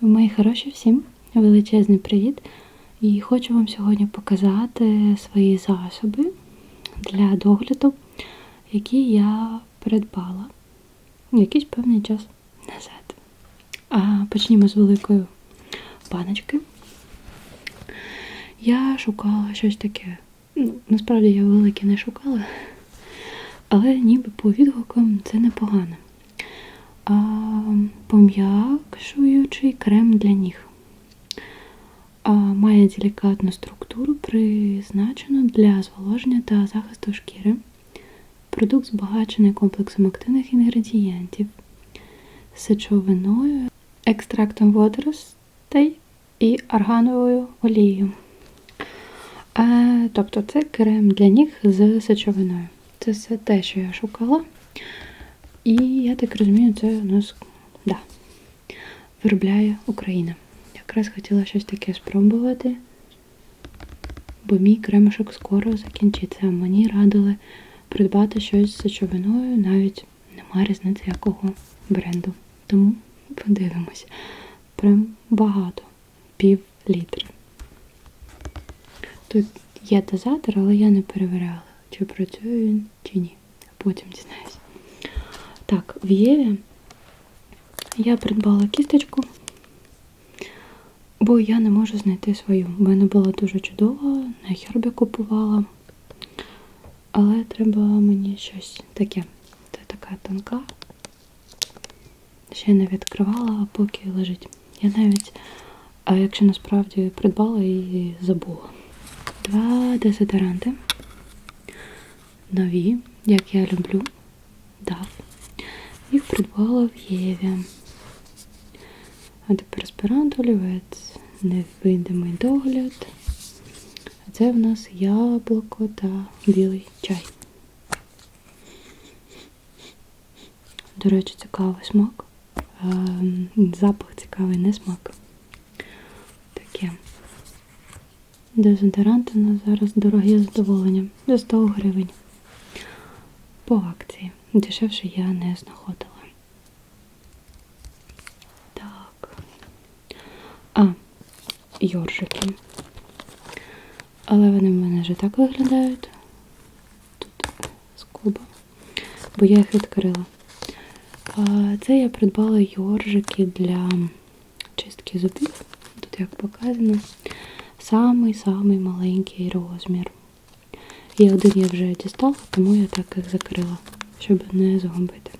Мої хороші всім величезний привіт! І хочу вам сьогодні показати свої засоби для догляду, які я придбала якийсь певний час назад. А почнімо з великої баночки. Я шукала щось таке. Ну, насправді я велике не шукала, але ніби по відгукам це непогано. Пом'якшуючий крем для ніг. Має делікатну структуру, призначену для зволоження та захисту шкіри. Продукт збагачений комплексом активних інгредієнтів, сечовиною, екстрактом водоростей і аргановою олією. Тобто це крем для ніг з сечовиною. Це все те, що я шукала. І я так розумію, це у нас да, виробляє Україна. Якраз хотіла щось таке спробувати, бо мій кремушок скоро закінчиться. Мені радили придбати щось з сечовиною, навіть нема різниці якого бренду. Тому подивимось. Прям багато, пів літри. Тут є дозатор, але я не перевіряла, чи працює він, чи ні. Потім дізнаюсь. Так, в Єві я придбала кісточку, бо я не можу знайти свою. У мене була дуже чудова, на хербі купувала. Але треба мені щось таке. Це така тонка. Ще не відкривала, а поки лежить. Я навіть, а якщо насправді придбала і забула. Два дезодоранти. Нові, як я люблю. Дав. Їх придбала в Єві. Антиперспирант олівець, невидимий догляд. А це в нас яблуко та білий чай. До речі, цікавий смак. Запах цікавий, не смак. Таке. Дезодорант у нас зараз дороге задоволення. За 100 гривень. По акції. Дешевше я не знаходила. Так. А, йоржики. Але вони в мене вже так виглядають. Тут скоба. Бо я їх відкрила. А, це я придбала йоржики для чистки зубів. Тут як показано. Самий-самий маленький розмір. І один я вже дістала, тому я так їх закрила, щоб не загубити.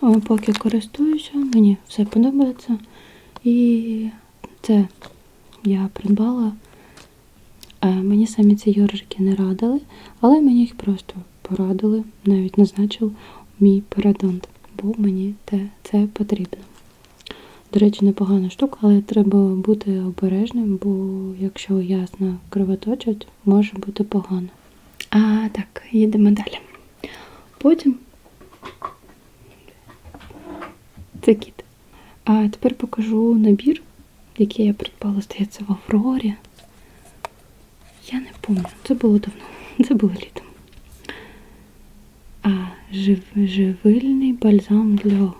О, поки користуюся, мені все подобається. І це я придбала. Е, Мені самі ці йоржики не радили, але мені їх просто порадили, навіть назначив мій парадонт, бо мені те, це потрібно. До речі, непогана штука, але треба бути обережним, бо якщо ясно кровоточить, може бути погано. А так, їдемо далі. Потім це кіт. А тепер покажу набір, який я придбала, здається, в Аврорі. Я не пам'ятаю, це було давно, це було літом. А жив, живильний бальзам для,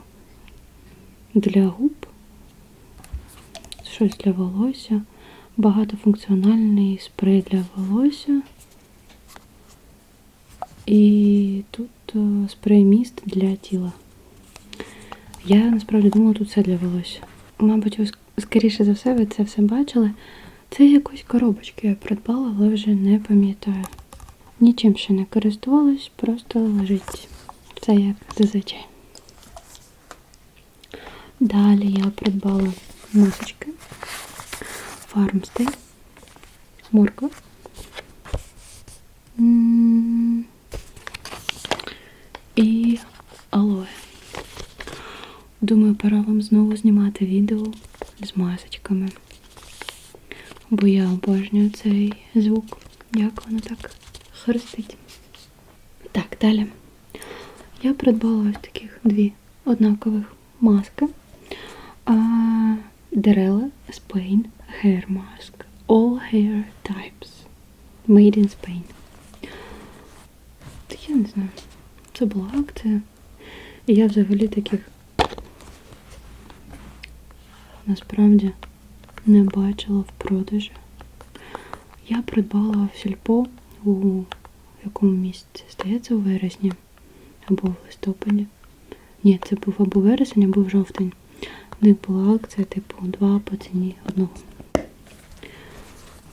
для губ щось для волосся, багатофункціональний спрей для волосся. І тут е, спрей міст для тіла. Я насправді думала, тут все для волосся. Мабуть, ви скоріше за все, ви це все бачили. Це якусь коробочку я придбала, але вже не пам'ятаю. Нічим ще не користувалась, просто лежить. Це як зазвичай. Далі я придбала масочки. Фармстей. Морква. Думаю, пора вам знову знімати відео з масочками. Бо я обожнюю цей звук. Як воно так хрестить. Так, далі. Я придбала ось таких дві однакових маски. А, Derella Spain Hair Mask. All hair types. Made in Spain. Я не знаю. Це була акція. Я взагалі таких насправді не бачила в продажі. Я придбала в сільпо у якому місяці? Здається, у вересні або в листопаді. Ні, це був або вересень, або в жовтень. В них була акція, типу, два по ціні одного.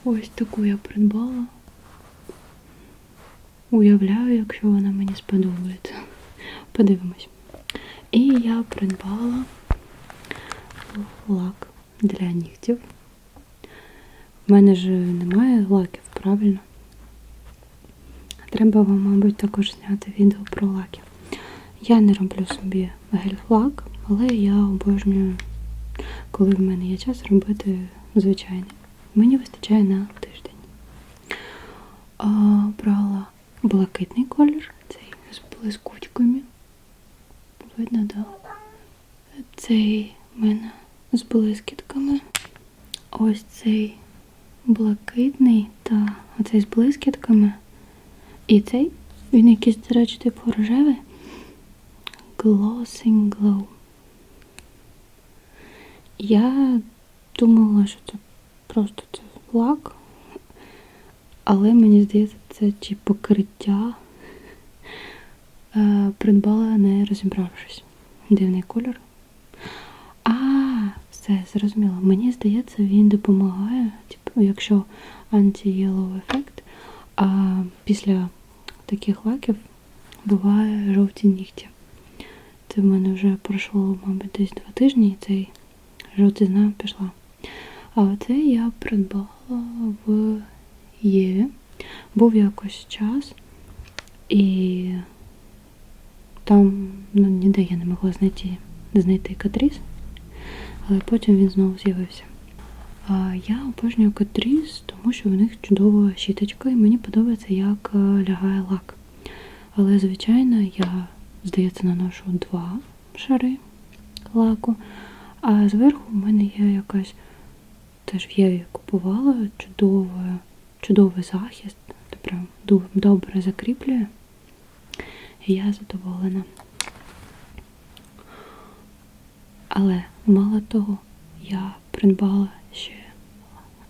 Ось таку я придбала. Уявляю, якщо вона мені сподобається. Подивимось. І я придбала лак для нігтів. У мене ж немає лаків, правильно? Треба вам, мабуть, також зняти відео про лаки. Я не роблю собі гель-лак, але я обожнюю, коли в мене є час робити звичайний. Мені вистачає на тиждень. Брала блакитний колір, цей з блискучками. Видно? Да? Цей в мене з блискітками. Ось цей блакитний та оцей з блискітками. І цей, він якийсь, до речі, типу рожевий. Glossing Glow. Я думала, що це просто це лак, але мені здається, це чи покриття. Е, придбала, не розібравшись. Дивний кольор. Все, зрозуміло. Мені здається, він допомагає, типу, якщо анті-єлоу ефект, а після таких лаків буває жовті нігті. Це в мене вже пройшло, мабуть, десь два тижні, і цей жовтизна пішла. А оце я придбала в Єві. Був якось час, і там ну, ніде я не могла знайти знайти катріс, але потім він знову з'явився. Я обожнюю катріс, тому що в них чудова щіточка, і мені подобається, як е, лягає лак. Але, звичайно, я, здається, наношу два шари лаку, а зверху в мене є якась теж в Єві купувала чудовий, чудовий захист, це прям добре закріплює. І я задоволена. Але мало того, я придбала ще,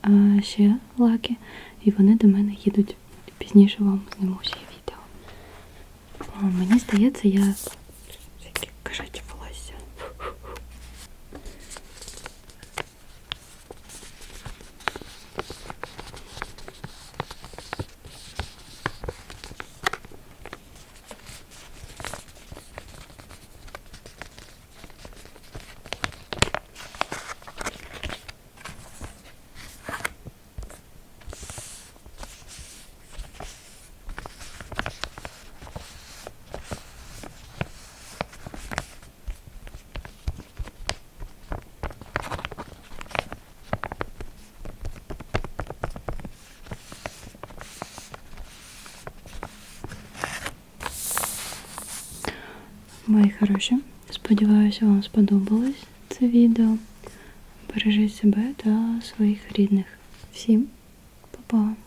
а, ще лаки, і вони до мене їдуть. Пізніше вам зніму ще відео. Мені здається, я всякі кошачі волосся. Мої хороші, сподіваюся, вам сподобалось це відео. Бережіть себе та своїх рідних. Всім па-па!